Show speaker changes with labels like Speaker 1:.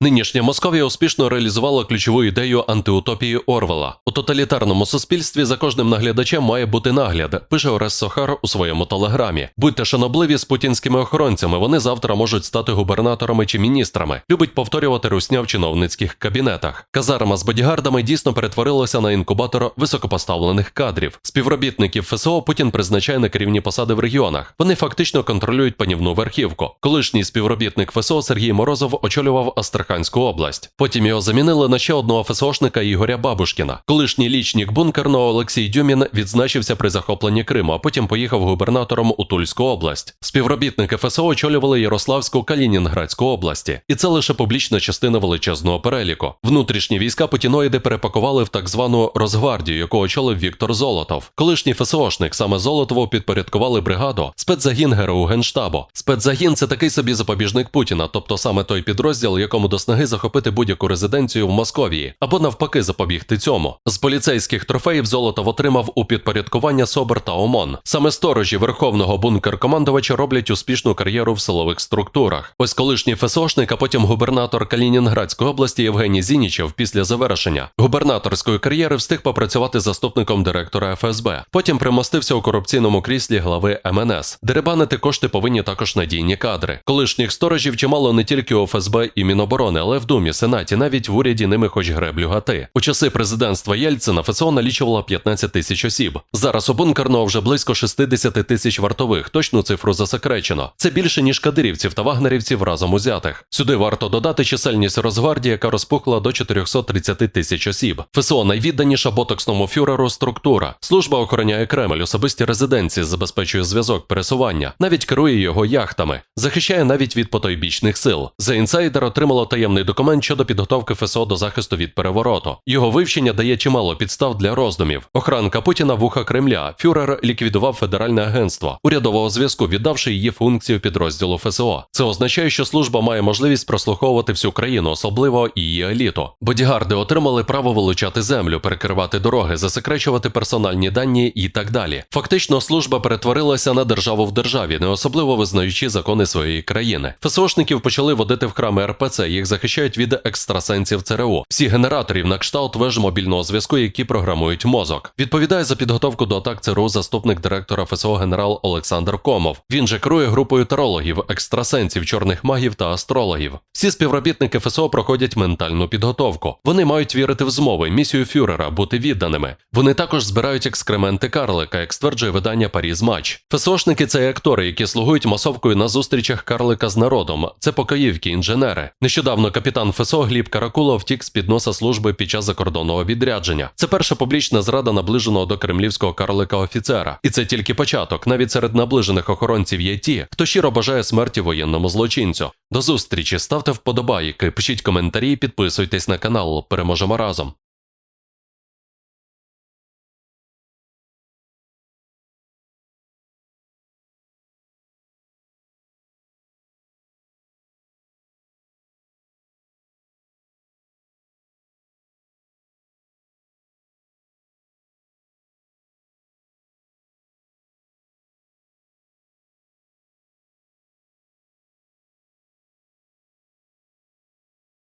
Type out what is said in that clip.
Speaker 1: Нинішня Московія успішно реалізувала ключову ідею антиутопії Орвела. У тоталітарному суспільстві за кожним наглядачем має бути нагляд, пише Орес Сохар у своєму телеграмі. Будьте шанобливі з путінськими охоронцями. Вони завтра можуть стати губернаторами чи міністрами. Любить повторювати русня в чиновницьких кабінетах. Казарма з бодігардами дійсно перетворилася на інкубатор високопоставлених кадрів. Співробітників ФСО Путін призначає на керівні посади в регіонах. Вони фактично контролюють панівну верхівку. Колишній співробітник ФСО Сергій Морозов очолював Астраханську область. Потім його замінили на ще одного ФСОшника Ігоря Бабушкіна. Колишній лічник бункерного Олексій Дюмін відзначився при захопленні Криму, а потім поїхав губернатором у Тульську область. Співробітники ФСО очолювали Ярославську Калінінградську області, і це лише публічна частина величезного переліку. Внутрішні війська путіноїди перепакували в так звану Росгвардію, яку очолив Віктор Золотов. Колишній ФСОшник саме Золотову підпорядкували бригаду спецзагін ГРУ Генштабу. Спецзагін це такий собі запобіжник Путіна, тобто саме той підрозділ, якому до снаги захопити будь-яку резиденцію в Московії, або навпаки запобігти цьому. З поліцейських трофеїв Золотов отримав у підпорядкування СОБР та ОМОН. Саме сторожі верховного бункер-командувача роблять успішну кар'єру в силових структурах. Ось колишній ФСОшник, а потім губернатор Калінінградської області Євгеній Зінічев після завершення губернаторської кар'єри встиг попрацювати заступником директора ФСБ. Потім примостився у корупційному кріслі глави МНС. Деребанити кошти повинні також надійні кадри. Колишніх сторожів чимало не тільки у ФСБ і Міноборони, але в Думі, Сенаті, навіть в уряді ними хоч греблю гати. У часи президентства Єльцина ФСО налічувала 15 тисяч осіб. Зараз у бункерного вже близько 60 тисяч вартових. Точну цифру засекречено. Це більше ніж кадирівців та вагнерівців разом узятих. Сюди варто додати чисельність Росгвардії, яка розпухла до 430 тисяч осіб. ФСО найвідданіша ботоксному фюреру структура. Служба охороняє Кремль, особисті резиденції, забезпечує зв'язок пересування, навіть керує його яхтами, захищає навіть від потойбічних сил. За інсайдер отримало таємний документ щодо підготовки ФСО до захисту від перевороту. Його вивчення дає чимало підстав для роздумів. Охранка Путіна вуха Кремля. Фюрер ліквідував федеральне агентство урядового зв'язку, віддавши її функцію підрозділу ФСО. Це означає, що служба має можливість прослуховувати всю країну, особливо її еліту. Бодігарди отримали право вилучати землю, перекривати дороги, засекречувати персональні дані і так далі. Фактично, служба перетворилася на державу в державі, не особливо визнаючи закони своєї країни. ФСОшників почали водити в храми РПЦ. Їх захищають від екстрасенсів ЦРУ. Всі генераторів на кшталт веж мобільного зв'язку, які програмують мозок. Відповідає за підготовку до атак ЦРУ заступник директора ФСО генерал Олександр Комов. Він же керує групою тарологів, екстрасенсів, чорних магів та астрологів. Всі співробітники ФСО проходять ментальну підготовку. Вони мають вірити в змови, місію фюрера, бути відданими. Вони також збирають екскременти карлика, як стверджує видання Паріз Матч. ФСОшники це актори, які слугують масовкою на зустрічах карлика з народом. Це покоївки, інженери. Нещодавно капітан ФСО Гліб Каракула втік з під носа служби під час закордонного відрядження. Це перша публічна зрада наближеного до кремлівського карлика офіцера. І це тільки початок. Навіть серед наближених охоронців є ті, хто щиро бажає смерті воєнному злочинцю. До зустрічі, ставте вподобайки, пишіть коментарі, підписуйтесь на канал. Переможемо разом.